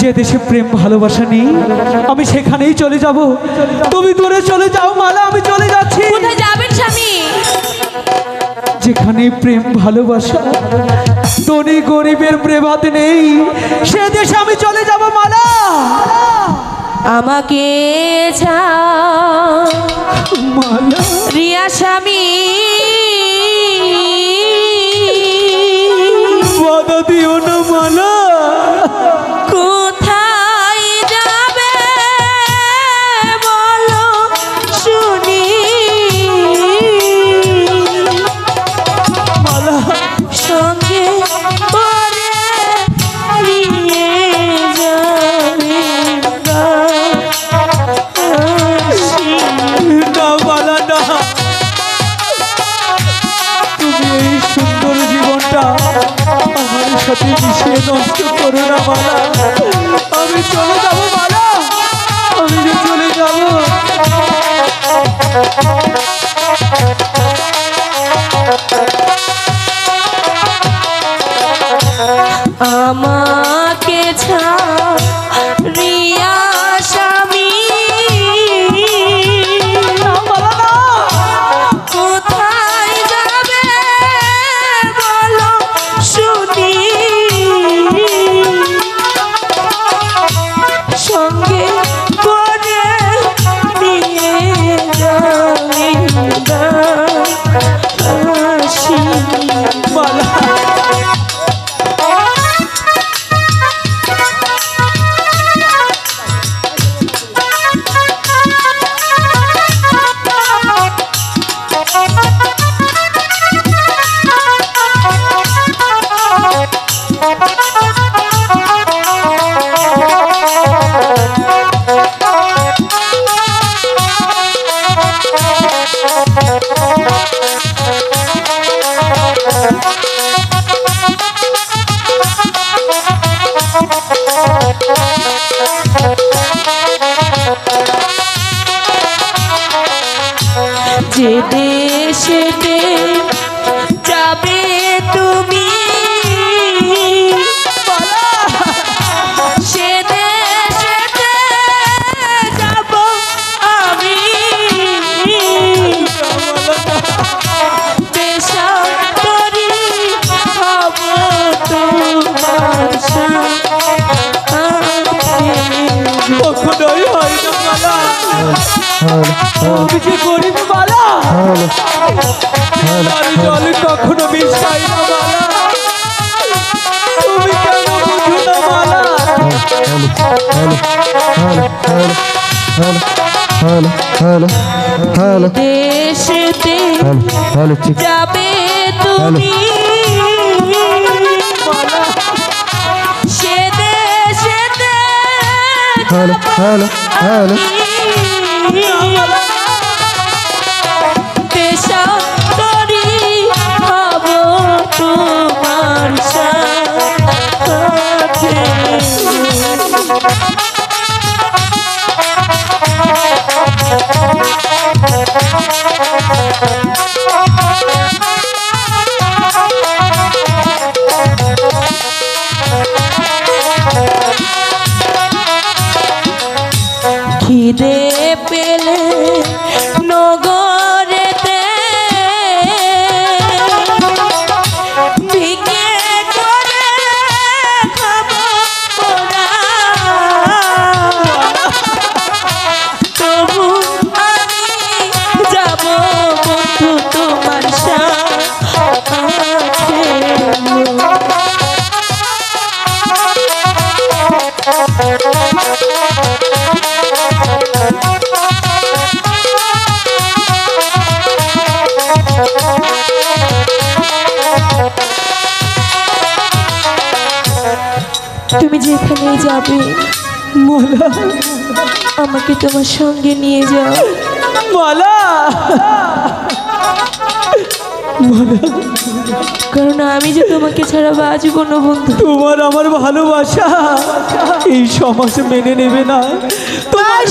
যে দেশে প্রেম ভালোবাসা নেই আমি সেখানেই চলে যাব। তুমি দূরে চলে যাও মালা আমি চলে যাচ্ছি। কোথায় যাবেন স্বামী? যেখানে প্রেম ভালোবাসা ধনী গরিবের প্রেমাত নেই সে দেশে আমি চলে যাব মালা। আমাকে রিয়া স্বামী। দিও সাথে মিশিয়ে নষ্ট করো না মালা আমি চলে যাব মালা আমি যে চলে যাব। আমাকে ছাড়িয়া স্বামী মালা যে দেশেতে যাবে তুমি। সে জলে কখনো না তুমি কেন বুঝো না হ্যালো হ্যালো হ্যালো দেশেতে হ্যালো হ্যালো যাবে তুমি। সে দেশেতে হ্যালো হ্যালো হ্যালো খিদে তুমি যেখানে যাবে মালা আমাকে তোমার সঙ্গে নিয়ে যাও। মালা! কারণ আমি যে তোমাকে ছাড়া বাঁচব না বন্ধু। তোমার আমার ভালোবাসা এই সমাজ মেনে নেবে না। তোমার